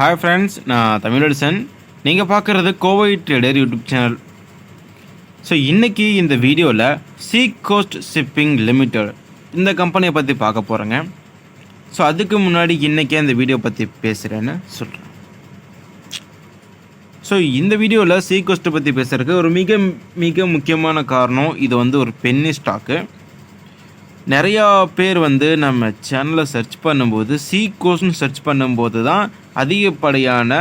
Hi friends நான் தமிழரசன். நீங்கள் பார்க்குறது Kovai trader YouTube channel. So இன்றைக்கி இந்த வீடியோவில் சீ கோஸ்ட் ஷிப்பிங் லிமிடெட் இந்த கம்பெனியை பற்றி பார்க்க போகிறேங்க ஸோ அதுக்கு முன்னாடி இன்றைக்கே அந்த வீடியோ பற்றி பேசுகிறேன்னு சொல்கிறேன் ஸோ இந்த வீடியோவில் சீ கோஸ்ட்டை பற்றி பேசுகிறதுக்கு ஒரு மிக மிக முக்கியமான காரணம் இது வந்து ஒரு பென்னி ஸ்டாக்கு நிறையா பேர் வந்து நம்ம சேனலை சர்ச் பண்ணும்போது சி கோர்ஸ்னு சர்ச் பண்ணும்போது தான் அதிகப்படியான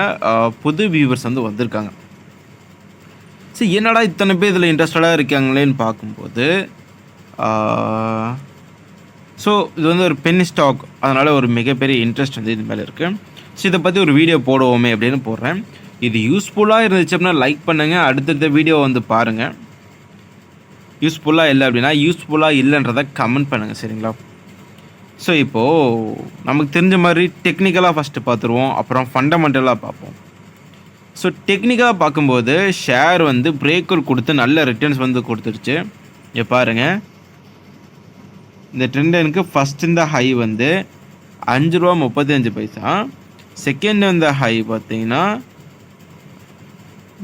புது வியூவர்ஸ் வந்து வந்திருக்காங்க. சரி என்னடா இத்தனை பேர் இதில் இன்ட்ரெஸ்டடாக இருக்காங்களேன்னு பார்க்கும்போது ஸோ இது வந்து ஒரு பென் ஸ்டாக் அதனால் ஒரு மிகப்பெரிய இன்ட்ரெஸ்ட் வந்து இது மேலே இருக்குது ஸோ இதை பற்றி ஒரு வீடியோ போடுவோமே அப்படின்னு போடுறேன். இது யூஸ்ஃபுல்லாக இருந்துச்சு அப்படின்னா லைக் பண்ணுங்கள் அடுத்தடுத்த வீடியோ வந்து பாருங்கள் யூஸ்ஃபுல்லாக இல்லை அப்படின்னா யூஸ்ஃபுல்லாக இல்லைன்றதை கமெண்ட் பண்ணுங்கள் சரிங்களா? ஸோ இப்போது நமக்கு தெரிஞ்ச மாதிரி டெக்னிக்கலாக ஃபஸ்ட்டு பார்த்துருவோம் அப்புறம் ஃபண்டமெண்டலாக பார்ப்போம். ஸோ டெக்னிக்கலாக பார்க்கும்போது ஷேர் வந்து பிரேக்கர் கொடுத்து நல்ல ரிட்டர்ன்ஸ் வந்து கொடுத்துருச்சு இங்கே பாருங்கள் இந்த ட்ரெண்டனுக்கு ஃபஸ்ட் இந்த ஹை வந்து அஞ்சு ரூபா முப்பத்தஞ்சு பைசா. செகண்ட் இந்த ஹை பார்த்தீங்கன்னா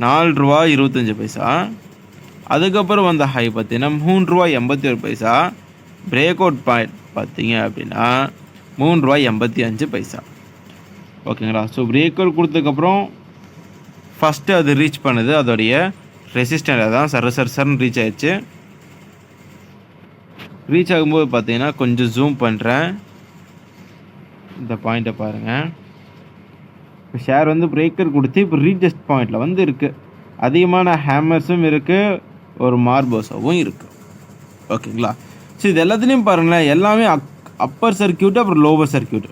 நாலு ரூபா இருபத்தஞ்சி பைசா. அதுக்கப்புறம் வந்த ஹை பார்த்தீங்கன்னா மூணு ரூபா எண்பத்தி ஒரு பைசா. பிரேக் அவுட் பாயிண்ட் பார்த்தீங்க அப்படின்னா மூணு ரூபா எண்பத்தி அஞ்சு பைசா ஓகேங்களா ஸோ பிரேக் அவுட் கொடுத்ததுக்கப்புறம் ஃபஸ்ட்டு அது ரீச் பண்ணுது. அதோடைய ரெசிஸ்டண்ட் தான் சர சர ரீச் ஆயிடுச்சு. ரீச் ஆகும்போது பார்த்தீங்கன்னா கொஞ்சம் ஜூம் பண்ணுறேன் இந்த பாயிண்ட்டை பாருங்கள் இப்போ ஷேர் வந்து பிரேக்கர் கொடுத்து இப்போ ரீடெஸ்ட் பாயிண்டில் வந்து இருக்குது அதிகமான ஹேமர்ஸும் இருக்குது ஒரு மார்போஸாகவும் இருக்குது ஓகேங்களா? ஸோ இது எல்லாத்துலேயும் பாருங்களேன் எல்லாமே அப்பர் சர்க்கியூட் அப்புறம் lower circuit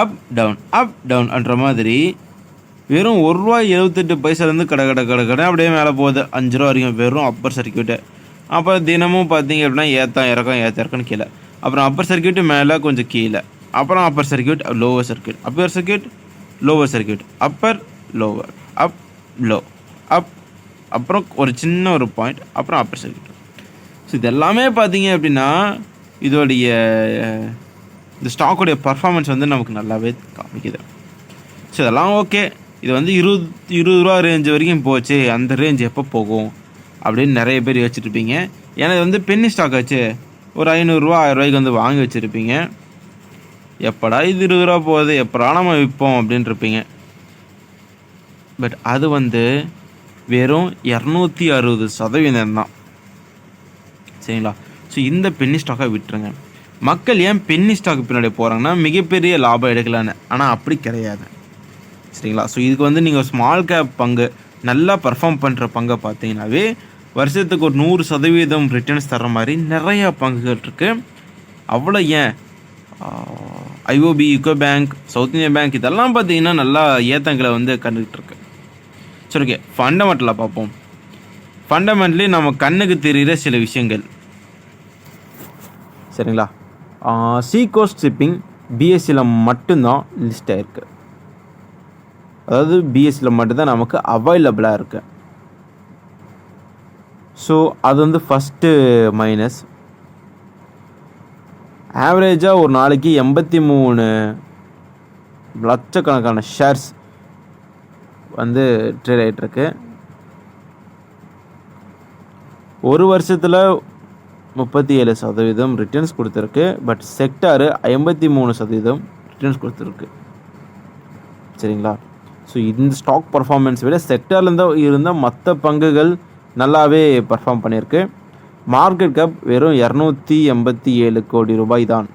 up down up டவுன்ன்ற மாதிரி வெறும் ஒரு ரூபா எழுபத்தெட்டு பைசாலேருந்து கடை கடை கடை கடை அப்படியே மேலே போகுது. அஞ்சு ரூபா வரைக்கும் வெறும் அப்பர் சர்க்கியூட்டு அப்போ தினமும் பார்த்தீங்க அப்படின்னா ஏற்றம் இறக்கம் ஏற்ற இறக்கம் கீழே. அப்புறம் அப்பர் சர்க்கியூட்டு மேலே கொஞ்சம் கீழே. அப்புறம் upper circuit lower circuit upper circuit lower circuit upper lower up low up அப்புறம் ஒரு சின்ன ஒரு பாயிண்ட் அப்புறம் அப்பர் சர்க்கியூட் ஸோ இது எல்லாமே பார்த்தீங்க அப்படின்னா இதோடைய இந்த ஸ்டாக்குடைய பர்ஃபார்மன்ஸ் வந்து நமக்கு நல்லாவே காமிக்குது. ஸோ இதெல்லாம் ஓகே இது வந்து இருபது இருபது ரூபா ரேஞ்ச் வரைக்கும் போச்சு. அந்த ரேஞ்ச் எப்போ போகும்? அப்படின்னு நிறைய பேர் யோசிச்சுட்ருப்பீங்க ஏன்னா இது வந்து பென்னி ஸ்டாக் ஆச்சு. ஒரு ஐநூறுரூவா ஆயிரரூவாய்க்கு வந்து வாங்கி வச்சுருப்பீங்க. எப்படா இது இருபது ரூபா போகுது? எப்படா நம்ம விற்போம்? அப்படின்னு இருப்பீங்க. பட் அது வந்து வெறும் இரநூத்தி அறுபது சதவீதம் தான். சரிங்களா? ஸோ இந்த பென்னி ஸ்டாக்கை விட்டுருங்க. மக்கள் ஏன் பென்னி ஸ்டாக் பின்னாடி போகிறாங்கன்னா மிகப்பெரிய லாபம் எடுக்கலான்னு. ஆனால் அப்படி கிடையாது. சரிங்களா? ஸோ இதுக்கு வந்து நீங்கள் ஸ்மால் கேப் பங்கு நல்லா பர்ஃபார்ம் பண்ணுற பங்கை பார்த்தீங்கன்னாவே வருஷத்துக்கு ஒரு நூறு சதவீதம் ரிட்டர்ன்ஸ் தர மாதிரி நிறையா பங்குகள் இருக்குது அவ்வளோ ஏன்? IOB UCO bank South Indian bank இதெல்லாம் பார்த்தீங்கன்னா நல்லா ஏத்தங்களை வந்து கண்டுகிட்டு இருக்கு. சரி ஓகே ஃபண்டமெண்டலாக பார்ப்போம். ஃபண்டமெண்டலி நம்ம கண்ணுக்கு தெரிகிற சில விஷயங்கள். சரிங்களா? சி கோஸ்ட் ஷிப்பிங் பிஎஸ்சியில் மட்டும்தான் லிஸ்ட் ஆகிருக்கு அதாவது பிஎஸ்சியில் மட்டும்தான் நமக்கு அவைலபிளாக இருக்குது ஸோ அது வந்து ஃபஸ்ட்டு மைனஸ் ஆவரேஜாக ஒரு நாளைக்கு எண்பத்தி மூணு லட்சக்கணக்கான ஷேர்ஸ் வந்து ட்ரேட் ஆகிட்டுருக்கு ஒரு வருஷத்தில் முப்பத்தி ஏழு சதவீதம் ரிட்டர்ன்ஸ் கொடுத்துருக்கு. பட் செக்டாரு ஐம்பத்தி மூணு சதவீதம் ரிட்டர்ன்ஸ் கொடுத்துருக்கு. சரிங்களா? ஸோ இந்த ஸ்டாக் பர்ஃபார்மன்ஸ் விட செக்டார்லேருந்து இருந்தால் மற்ற பங்குகள் நல்லாவே பர்ஃபார்ம் பண்ணியிருக்கு. மார்க்கெட் கேப் வெறும் இரநூத்தி எண்பத்தி ஏழு கோடி ரூபாய் தான்.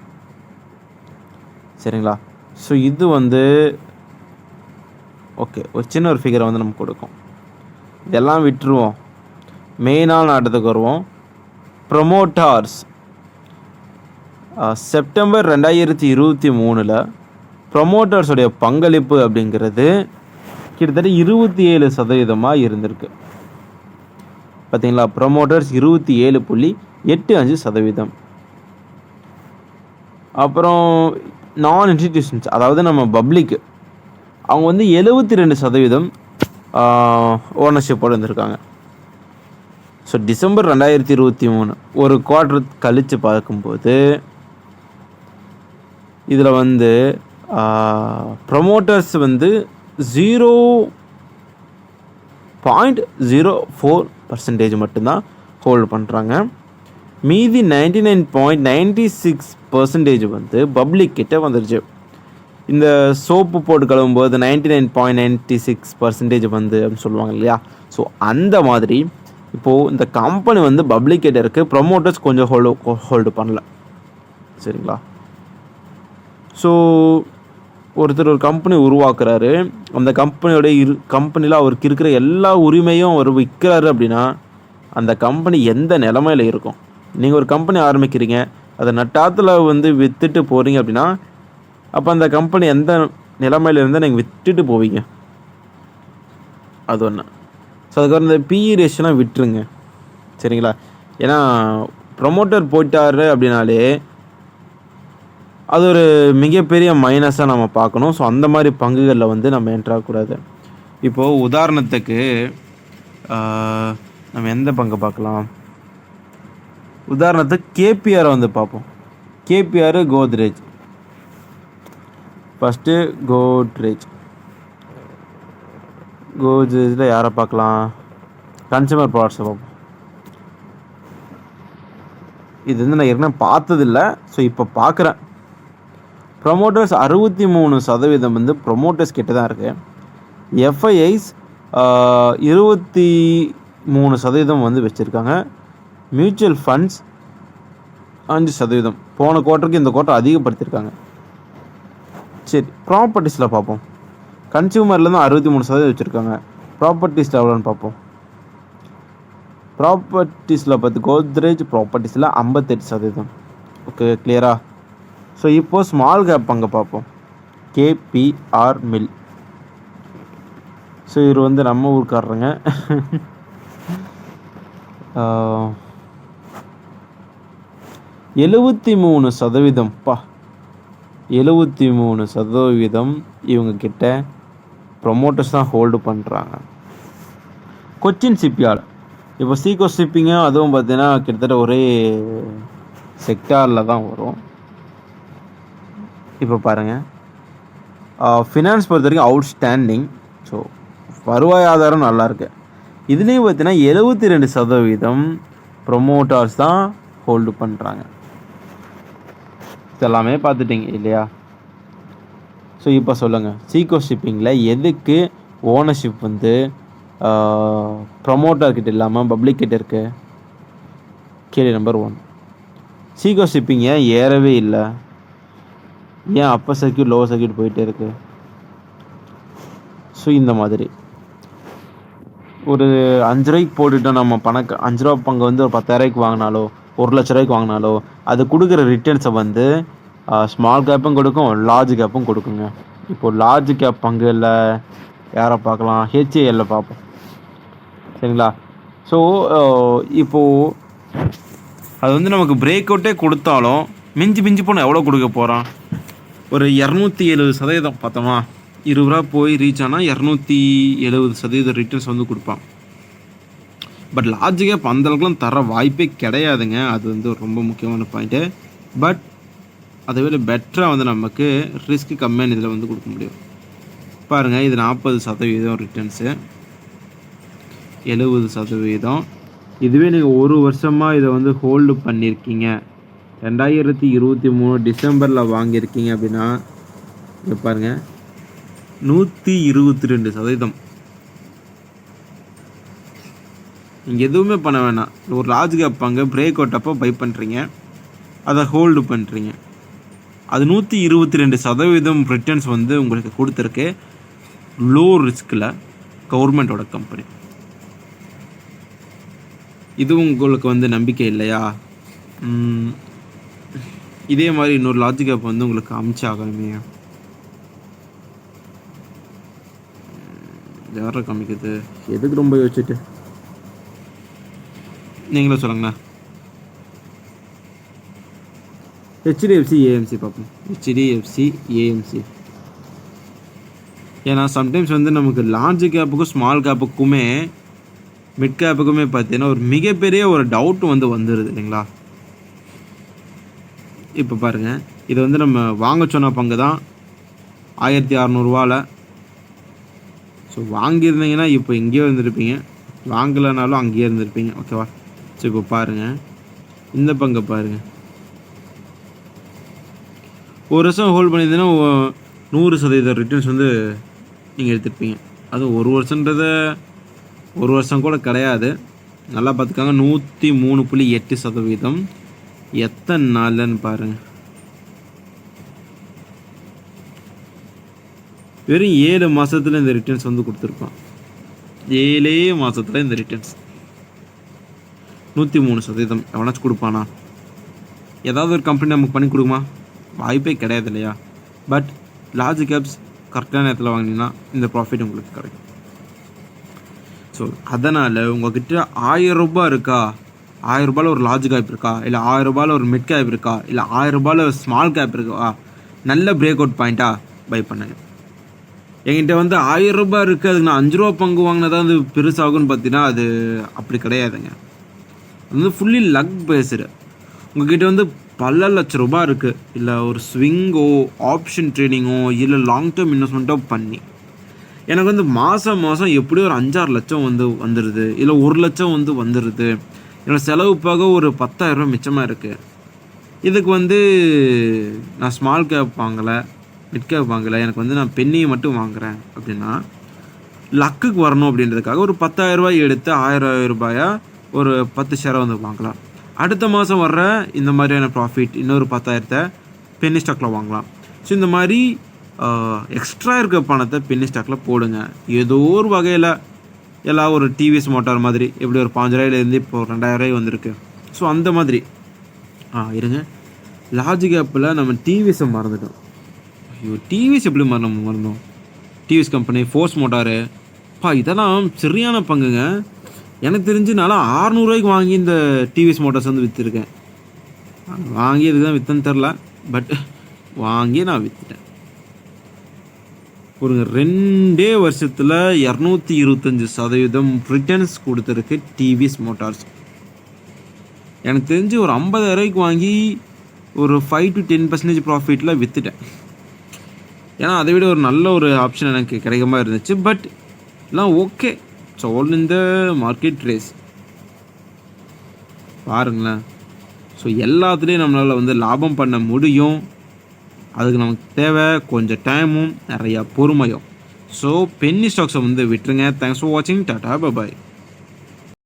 சரிங்களா? ஸோ இது வந்து ஓகே ஒரு சின்ன ஒரு ஃபிகரை வந்து நமக்கு கொடுக்கும். இதெல்லாம் விட்டுருவோம். மெயினான ஆட்டத்துக்கு வருவோம். ப்ரொமோட்டார்ஸ் செப்டம்பர் ரெண்டாயிரத்தி இருபத்தி மூணில் ப்ரொமோட்டர்ஸுடைய பங்களிப்பு அப்படிங்கிறது கிட்டத்தட்ட இருபத்தி ஏழு சதவீதமாக இருந்திருக்கு. பார்த்தீங்களா ப்ரொமோட்டர்ஸ் இருபத்தி ஏழு புள்ளி எட்டு அஞ்சு சதவீதம். அப்புறம் நான் இன்ஸ்டிடியூஷன்ஸ் அதாவது நம்ம பப்ளிக் அவங்க வந்து எழுபத்தி ரெண்டு சதவீதம் ஓனர்ஷிப்போடு இருந்திருக்காங்க. ஸோ டிசம்பர் ரெண்டாயிரத்தி இருபத்தி மூணு ஒரு குவார்டர் கழித்து பார்க்கும்போது இதில் வந்து ப்ரமோட்டர்ஸ் வந்து zero point zero four percentage மட்டும்தான் ஹோல்டு பண்ணுறாங்க மீதி ninety nine point ninety six percentage வந்து பப்ளிக் கிட்டே வந்துருச்சு. இந்த சோப்பு போட்டு கழுவும்போது ninety nine point ninety six percentage வந்து அப்படின்னு சொல்லுவாங்க இல்லையா? ஸோ அந்த மாதிரி இப்போது இந்த கம்பெனி வந்து பப்ளிகேட்டருக்கு ப்ரொமோட்டர்ஸ் கொஞ்சம் ஹோல்டு ஹோல்டு பண்ணல. சரிங்களா? ஸோ ஒருத்தர் ஒரு கம்பெனி உருவாக்குறாரு. அந்த கம்பெனியோட இரு கம்பெனியில் அவருக்கு இருக்கிற எல்லா உரிமையும் அவர் விற்கிறாரு அப்படின்னா அந்த கம்பெனி எந்த நிலமையில இருக்கும்? நீங்கள் ஒரு கம்பெனி ஆரம்பிக்கிறீங்க. அதை நட்டாத்தில் வந்து விற்றுட்டு போகிறீங்க அப்படின்னா அப்போ அந்த கம்பெனி எந்த நிலைமையில இருந்தால் நீங்கள் விட்டுட்டு போவீங்க? அது ஒன்று ஸோ அதுக்கப்புறம் இந்த பிஇ ரேஷன்லாம் விட்டுருங்க. சரிங்களா? ஏன்னா ப்ரொமோட்டர் போயிட்டாரு அப்படின்னாலே அது ஒரு மிகப்பெரிய மைனஸாக நம்ம பார்க்கணும். ஸோ அந்த மாதிரி பங்குகளில் வந்து நம்ம என்ட்ராகக்கூடாது இப்போது உதாரணத்துக்கு நம்ம எந்த பங்கு பார்க்கலாம்? உதாரணத்துக்கு கேபிஆரை வந்து பார்ப்போம். கேபிஆர் கோத்ரேஜ் ஃபஸ்ட்டு கோட்ரேஜ் கோட்ரேஜில் யாரை பார்க்கலாம்? கன்சூமர் ப்ராடக்ட்ஸை பார்ப்போம். இது வந்து நான் ஏற்கனவே பார்த்ததில்ல. ஸோ இப்போ பார்க்குறேன். ப்ரொமோட்டர்ஸ் அறுபத்தி மூணு சதவீதம் வந்து ப்ரொமோட்டர்ஸ் கிட்ட தான் இருக்குது எஃப்ஐஐஸ் இருபத்தி மூணு சதவீதம் வந்து வச்சுருக்காங்க. மியூச்சுவல் ஃபண்ட்ஸ் அஞ்சு சதவீதம். போன குவார்ட்டருக்கு இந்த குவார்ட்டர் அதிகப்படுத்தியிருக்காங்க சரி ப்ராப்பர்ட்டிஸில் பார்ப்போம். கன்சியூமரில் தான் அறுபத்தி மூணு சதவீதம் வச்சுருக்காங்க. ப்ராப்பர்ட்டிஸில் எவ்வளோன்னு பார்ப்போம். ப்ராப்பர்ட்டிஸில் பார்த்து கோத்ரேஜ் ப்ராப்பர்ட்டிஸில் ஐம்பத்தெட்டு சதவீதம். ஓகே கிளியரா ஸோ இப்போது ஸ்மால் கேப் அங்கே பார்ப்போம். கேபிஆர் மில் ஸோ இவர் வந்து நம்ம ஊருக்காரருங்க. எழுபத்தி மூணு சதவீதம். பா எழுபத்தி மூணு சதவீதம் இவங்கக்கிட்ட ப்ரொமோட்டர்ஸ் தான் ஹோல்டு பண்ணுறாங்க கொச்சின் ஷிப்யார்டு இப்போ சீகோ ஷிப்பிங்கும் அதுவும் பார்த்தீங்கன்னா கிட்டத்தட்ட ஒரே செக்டாரில் தான் வரும். இப்போ பாருங்கள் ஃபினான்ஸ் பொறுத்த வரைக்கும் அவுட்ஸ்டாண்டிங் ஸோ வருவாய் ஆதாரம் நல்லாயிருக்கு இதுலேயும் பார்த்தீங்கன்னா எழுபத்தி ரெண்டு சதவீதம் ப்ரொமோட்டர்ஸ் தான் ஹோல்டு பண்ணுறாங்க இதெல்லாமே பார்த்துட்டீங்க இல்லையா? ஸோ இப்போ சொல்லுங்கள் சீக்கோ ஷிப்பிங்கில் எதுக்கு ஓனர்ஷிப் வந்து ப்ரொமோட்டர்கிட்ட இல்லாமல் பப்ளிக் கிட்ட இருக்கு? கேள்வி நம்பர் ஒன் சீக்கோ ஷிப்பிங் ஏன் ஏறவே இல்லை? ஏன் அப்பர் சர்க்கியூட் லோவர் சர்க்கியூட் போயிட்டே இருக்கு? ஸோ இந்த மாதிரி. ஒரு அஞ்சு ரூபாய்க்கு போட்டுட்டோம் நம்ம பணக்க அஞ்சு ரூபா பங்கு வந்து ஒரு பத்தாயிரரூபாய்க்கு வாங்கினாலோ ஒரு லட்ச ரூபாய்க்கு வாங்கினாலோ அது கொடுக்குற ரிட்டர்ன்ஸை வந்து ஸ்மால் கேப்பும் கொடுக்கும் லார்ஜ் கேப்பும் கொடுக்குங்க. இப்போ லார்ஜ் கேப் பங்குல யாரை பார்க்கலாம்? ஹெச்ஏஎல்ல பார்ப்போம். சரிங்களா? ஸோ இப்போது அது வந்து நமக்கு பிரேக் அவுட்டே கொடுத்தாலும் மிஞ்சி மிஞ்சி போனால் எவ்வளோ கொடுக்க போகிறான் ஒரு இரநூத்தி எழுபது சதவீதம் பார்த்தோமா? இருபது ரூபா போய் ரீச் ஆனால் இரநூத்தி எழுபது சதவீதம் ரிட்டர்ன்ஸ் வந்து கொடுப்பான். பட் லாஜிக்காக இப்போ அந்தளவுக்குலாம் தர வாய்ப்பே கிடையாதுங்க. அது வந்து ரொம்ப முக்கியமான பாயிண்ட்டு பட் அதை விட பெட்டராக வந்து நமக்கு ரிஸ்க் கம்மியான இதில் வந்து கொடுக்க முடியும். பாருங்கள் இது நாற்பது சதவீதம் ரிட்டர்ன்ஸு எழுபது சதவீதம். இதுவே நீங்கள் ஒரு வருஷமாக இதை வந்து ஹோல்டு பண்ணியிருக்கீங்க ரெண்டாயிரத்தி இருபத்தி மூணு டிசம்பரில் வாங்கியிருக்கீங்க அப்படின்னா இங்கே பாருங்கள் நூற்றி இருபத்தி ரெண்டு சதவீதம். நீங்கள் எதுவுமே பண்ண வேணாம். ஒரு லார்ஜ் கேப் அங்கே பிரேக் அவுட் அப்போ பை பண்ணுறீங்க அதை ஹோல்டு பண்ணுறீங்க அது நூற்றி இருபத்தி ரெண்டு சதவீதம் ரிட்டர்ன்ஸ் வந்து உங்களுக்கு கொடுத்துருக்கு. லோ ரிஸ்கில் கவர்மெண்ட்டோட கம்பெனி இது உங்களுக்கு வந்து நம்பிக்கை இல்லையா? இதே மாதிரி இன்னொரு லாஜிக் ஆப் வந்து உங்களுக்கு அமிச்சாகணுமே யாரை காமிக்குது எதுக்கு ரொம்ப யோசிச்சுட்டு? நீங்களே சொல்லுங்கண்ணா. ஹெச்டிஎஃப்சி ஏஎம்சி பார்ப்போம். ஹெச்டிஎஃப்சி ஏஎம்சி ஏன்னா சம்டைம்ஸ் வந்து நமக்கு லார்ஜ் கேப்புக்கும் ஸ்மால் கேப்புக்குமே மிட் கேப்புக்குமே பார்த்தீங்கன்னா ஒரு மிகப்பெரிய ஒரு டவுட் வந்து வந்துடுது இல்லைங்களா? இப்போ பாருங்கள் இது வந்து நம்ம வாங்க சொன்ன பங்கு தான் ஆயிரத்தி அறநூறுவாவில் ஸோ வாங்கியிருந்தீங்கன்னா இப்போ இங்கேயே இருந்திருப்பீங்க. வாங்கலைனாலும் அங்கேயே இருந்திருப்பீங்க ஓகேவா சரி இப்போ பாருங்கள் இந்த பங்கை பாருங்கள் ஒரு வருஷம் ஹோல்ட் பண்ணியிருந்தீங்கன்னா நூறு சதவீத ரிட்டர்ன்ஸ் வந்து நீங்கள் எடுத்துருப்பீங்க. அது ஒரு வருஷன்றத ஒரு வருஷம் கூட கிடையாது. நல்லா பார்த்துக்காங்க. நூற்றி மூணு புள்ளி எட்டு சதவீதம். எத்தனை நாள்லன்னு பாருங்கள் வெறும் ஏழு மாதத்தில் இந்த ரிட்டர்ன்ஸ் வந்து கொடுத்துருப்பான் ஏழே மாதத்தில் இந்த ரிட்டர்ன்ஸ் நூற்றி மூணு சதவீதம் எவனாச்சும் கொடுப்பானா? ஏதாவது ஒரு கம்பெனி நமக்கு பண்ணி கொடுக்குமா? வாய்ப்பே கிடையாது இல்லையா? பட் லார்ஜ் கேப்ஸ் கரெக்டான நேரத்தில் வாங்கினீங்கன்னா இந்த ப்ராஃபிட் உங்களுக்கு கிடைக்கும். ஸோ அதனால் உங்ககிட்ட ஆயிரம் ரூபாய் இருக்கா? ஆயிரம் ரூபாயில் ஒரு லார்ஜ் கேப் இருக்கா? இல்லை ஆயிரம் ரூபாயில் ஒரு மிட் கேப் இருக்கா? இல்லை ஆயிரம் ரூபாயில் ஒரு ஸ்மால் கேப் இருக்கா? நல்ல பிரேக் அவுட் பாயிண்ட்டாக பை பண்ணுங்க. என்கிட்ட வந்து ஆயிரம் ரூபாய் இருக்குது அதுக்கு நான் அஞ்சு ரூபா பங்கு வாங்கினதான் அது பெருசாகும்னு பார்த்தீங்கன்னா அது அப்படி கிடையாதுங்க. அது வந்து ஃபுல்லி லக் பேஸ்டு உங்ககிட்ட வந்து பல லட்ச ரூபாய் இருக்குது இல்லை ஒரு ஸ்விங்கோ ஆப்ஷன் ட்ரேடிங்கோ இல்லை லாங் டேர்ம் இன்வெஸ்ட்மெண்ட்டோ பண்ணி. எனக்கு வந்து மாதம் மாதம் எப்படியும் ஒரு அஞ்சாறு லட்சம் வந்து வந்துடுது இல்லை ஒரு லட்சம் வந்து வந்துடுது என்னோடய செலவு போக ஒரு பத்தாயிரம் ரூபாய் மிச்சமாக இருக்குது இதுக்கு வந்து நான் ஸ்மால் கேப் வாங்கலை மிட் கேப் வாங்கலை. எனக்கு வந்து நான் பெண்ணியை மட்டும் வாங்குகிறேன் அப்படின்னா லக்குக்கு வரணும் அப்படின்றதுக்காக ஒரு பத்தாயிரரூபாய் எடுத்து ஆயிரம் ரூபாயா ஒரு பத்து ஷேரை வந்து வாங்கலாம். அடுத்த மாதம் வர்ற இந்த மாதிரியான ப்ராஃபிட் இன்னொரு பத்தாயிரத்தை பென்னி ஸ்டாக்கில் வாங்கலாம். ஸோ இந்த மாதிரி எக்ஸ்ட்ரா இருக்க பணத்தை பென்னி ஸ்டாக்கில் போடுங்க. ஏதோ ஒரு வகையில் எல்லாம் ஒரு டிவிஎஸ் மோட்டார் மாதிரி எப்படி ஒரு பாஞ்சாயிரூவாயிலேருந்து இப்போ ரெண்டாயிரம் வந்திருக்கு. ஸோ அந்த மாதிரி. ஆ இருங்க. லார்ஜ் கேப்பில் நம்ம டிவிஎஸை மறந்துட்டோம். ஐயோ டிவிஎஸ் எப்படி மற மறந்தோம்? டிவிஎஸ் கம்பெனி ஃபோர்ஸ் மோட்டாரு பா இதெல்லாம் சரியான பங்குங்க. எனக்கு தெரிஞ்சு நல்லா ஆறுநூறுவாய்க்கு வாங்கி இந்த டிவிஎஸ் மோட்டார்ஸ் வந்து விற்றுருக்கேன் வாங்கி இதுக்கு தான் விற்றுன்னு தெரில பட் வாங்கி நான் விற்றுட்டேன் ஒரு ரெண்டே வருஷத்தில் இரநூத்தி இருபத்தஞ்சி சதவீதம் ரிட்டர்ன்ஸ் கொடுத்துருக்கு டிவிஎஸ் மோட்டார்ஸ் எனக்கு தெரிஞ்சு ஒரு ஐம்பதாயிரூவாய்க்கு வாங்கி ஒரு ஃபைவ் டு டென் பர்சன்டேஜ் ப்ராஃபிட்டில் விற்றுட்டேன் ஏன்னா அதை விட ஒரு நல்ல ஒரு ஆப்ஷன் எனக்கு கிடைக்க மாதிரி இருந்துச்சு பட் எல்லாம் okay so all in the market race பாருங்களேன். ஸோ எல்லாத்துலேயும் நம்மளால் வந்து லாபம் பண்ண முடியும். அதுக்கு நமக்கு தேவை கொஞ்சம் டைமும் நிறையா பொறுமையும். ஸோ பென்னி ஸ்டாக்ஸை வந்து விட்டுருங்க. தேங்க்ஸ் ஃபார் வாட்சிங் டாட்டா பபாய்